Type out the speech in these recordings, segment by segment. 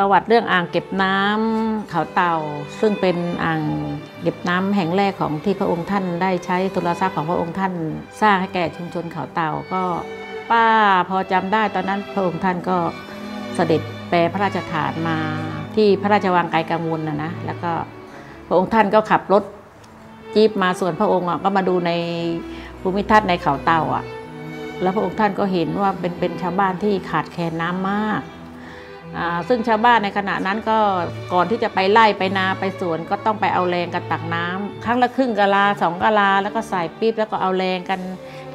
ประวัติเรื่องอ่างเก็บน้ำเขาเต่า ซึ่งเป็นอ่างเก็บน้ำแห่งแรกของที่พระองค์ท่านได้ใช้ทุนทรัพย์ของพระองค์ท่าน สร้างให้แก่ชุมชนเขาเต่าก็ป้าพอจำได้ตอนนั้นพระองค์ท่านก็เสด็จแปรพระราชฐานมาที่พระราชวังไกลกังวลนะนะแล้วก็พระองค์ท่านก็ขับรถจีบมาส่วนพระองค์ก็มาดูในภูมิทัศน์ในเขาเต่าอะ แล้วพระองค์ท่านก็เห็นว่าเป็นเป็นชาวบ้านที่ขาดแคลนน้ำมาก ซึ่งชาวบ้านในขณะนั้นก็ก่อนที่จะไปไล่ไปนาไปสวนก็ต้องไปเอาแรงกันตักน้ำครั้งละครึ่งกะลาสองกะลาแล้วก็ใส่ปี๊บแล้วก็เอาแรงกัน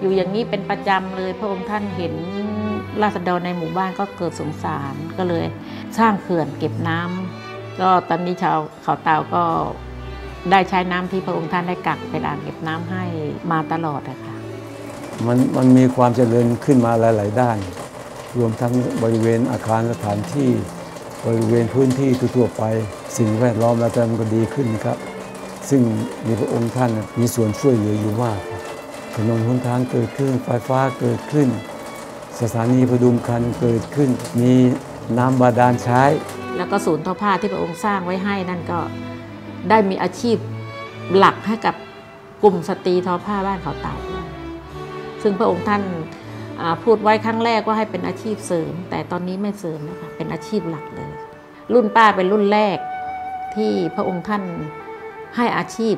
อยู่อย่างนี้เป็นประจำเลย พระองค์ท่านเห็นราษฎรในหมู่บ้านก็เกิดสงสารก็เลย สร้างเขื่อนเก็บน้ำก็ตอนนี้ชาวเขาเตาก็ได้ใช้น้ำที่พระองค์ท่านได้กักเป็นอ่างเก็บน้ำให้มาตลอดอะค่ะมันมันมีความเจริญขึ้นมาหลาย ๆ ด้าน รวมทั้งบริเวณอาคารสถานที่ บริเวณพื้นที่ทั่วไป สิ่งแวดล้อมแล้วแต่มันก็ดีขึ้นครับ ซึ่งมีพระองค์ท่านมีส่วนช่วยเหลืออยู่มากถนนหนทางเกิดขึ้นไฟฟ้าเกิดขึ้น สถานีพดุงคันเกิดขึ้น มีน้ำบาดาลใช้ แล้วก็ศูนย์ทอผ้าที่พระองค์สร้างไว้ให้นั่นก็ได้มีอาชีพหลักให้กับกลุ่มสตรีทอผ้าบ้านเขาเต่าซึ่งพระองค์ท่าน พูดไว้ครั้งแรกว่าให้เป็นอาชีพเสริม แต่ตอนนี้ไม่เสริมนะคะเป็นอาชีพหลักเลย รุ่นป้าเป็นรุ่นแรกที่พระองค์ท่านให้อาชีพ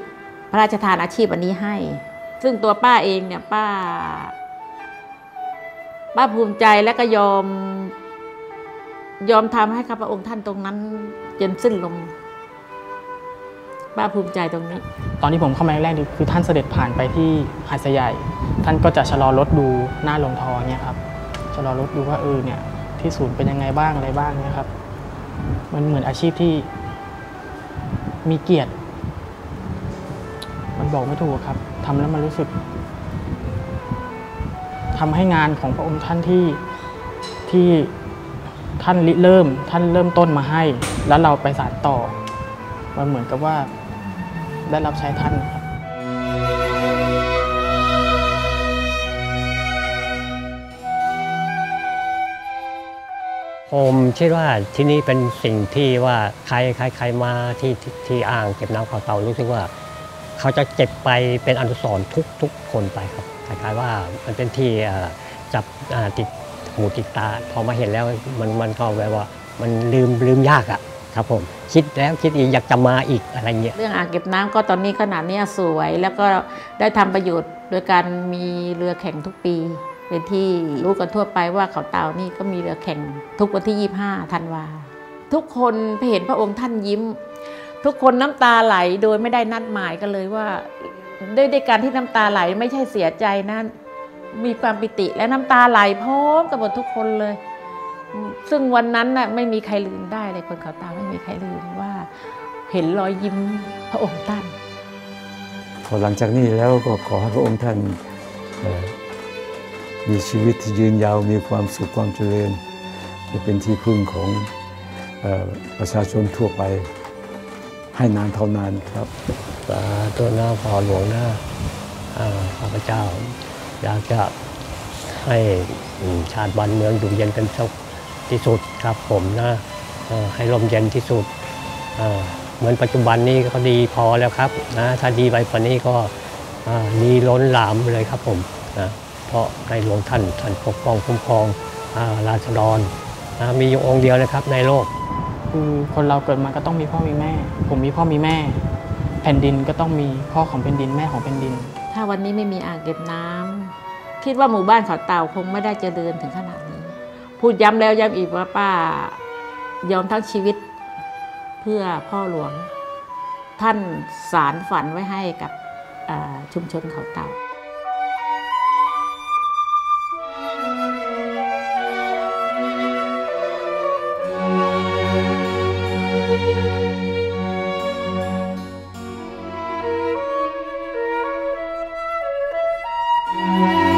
พระราชทานอาชีพอันนี้ให้ ซึ่งตัวป้าเองเนี่ยป้า ป้าภูมิใจและก็ยอม ยอมทำให้ข้าพระองค์ท่านตรงนั้นจนสิ้นลง ป้าภูมิใจตรงนี้ ตอนที่ผมเข้ามาแรกๆคือท่านเสด็จผ่านไปที่หาดใหญ่ ท่านก็จะชะลอรถดูหน้าลงทอเนี่ยครับชะลอรถดูว่าเออเนี่ยที่ศูนย์เป็นยังไงบ้างอะไรบ้างเนี่ยครับ มันเหมือนอาชีพที่มีเกียรติ มันบอกไม่ถูกครับทำแล้วมันรู้สึกทำให้งานของพระองค์ท่านที่ที่ท่านริเริ่ม ท่านเริ่มต้นมาให้ แล้วเราไปสานต่อ มันเหมือนกับว่า ได้รับใช้ท่านครับผมคิดว่าที่นี่เป็นสิ่งที่ว่าใครใครใครมาที่ที่อ่างเก็บน้ำเขาเตารู้สึกว่า เขาจะเก็บไปเป็นอนุสรณ์ทุกทุกคนไปครับคล้ายๆว่ามันเป็นที่จับติดหูติดตาพอมาเห็นแล้วมันมันก็แบบว่ามันลืมลืมยากอะ ครับผมคิดแล้วคิดอีกอยากจะมาอีกอะไรเงี้ยเรื่องอ่างเก็บน้ำก็ตอนนี้ขนาดนี้สวย แล้วก็ได้ทำประโยชน์โดยการมีเรือแข่งทุกปีเป็นที่รู้กันทั่วไปว่าเขาเต่านี่ก็มีเรือแข่งทุกวันที่ 25ธันวาทุกคนเห็นพระองค์ท่านยิ้ม ทุกคนน้ำตาไหลโดยไม่ได้นัดหมายกันเลยว่าด้วยด้วยการที่น้ำตาไหลไม่ใช่เสียใจนะมีความปิติและน้ำตาไหลพร้อมกับหมดทุกคนเลย ซึ่งวันนั้นน่ะไม่มีใครลืมได้เลยคนเขาตาไม่มีใครลืมว่า เห็นรอยยิ้มพระองค์ท่านพอหลังจากนี้แล้วก็ขอให้พระองค์ท่านมีชีวิตที่ยืนยาวมีความสุขความเจริญจะเป็นที่พึ่งของประชาชนทั่วไป ให้นานเท่านานครับสาธุหน้าพอหลวงหน้าข้าพเจ้า อยากจะให้ชาติบ้านเมืองอยู่เย็นเป็นสุข ที่สุดครับผมนะให้ลมเย็นที่สุด เหมือนปัจจุบันนี้ก็ดีพอแล้วครับนะถ้าดีไปกว่านี้ก็ดีล้นหลามเลยครับผมนะเพราะในหลวงท่านท่านปกป้องคุ้มครองราชดรนะมีอยู่องค์เดียวนะครับในโลก คือคนเราเกิดมาก็ต้องมีพ่อมีแม่ ผมมีพ่อมีแม่ แผ่นดินก็ต้องมีพ่อของแผ่นดินแม่ของแผ่นดิน ถ้าวันนี้ไม่มีอ่างเก็บน้ำคิดว่าหมู่บ้านเขาเต่าคงไม่ได้เจริญถึงขนาดนี้ พูดย้ำแล้วย้ำอีกว่าป้ายอมทั้งชีวิตเพื่อพ่อหลวง ท่านสารฝันไว้ให้กับชุมชนเขาเต่า嗯。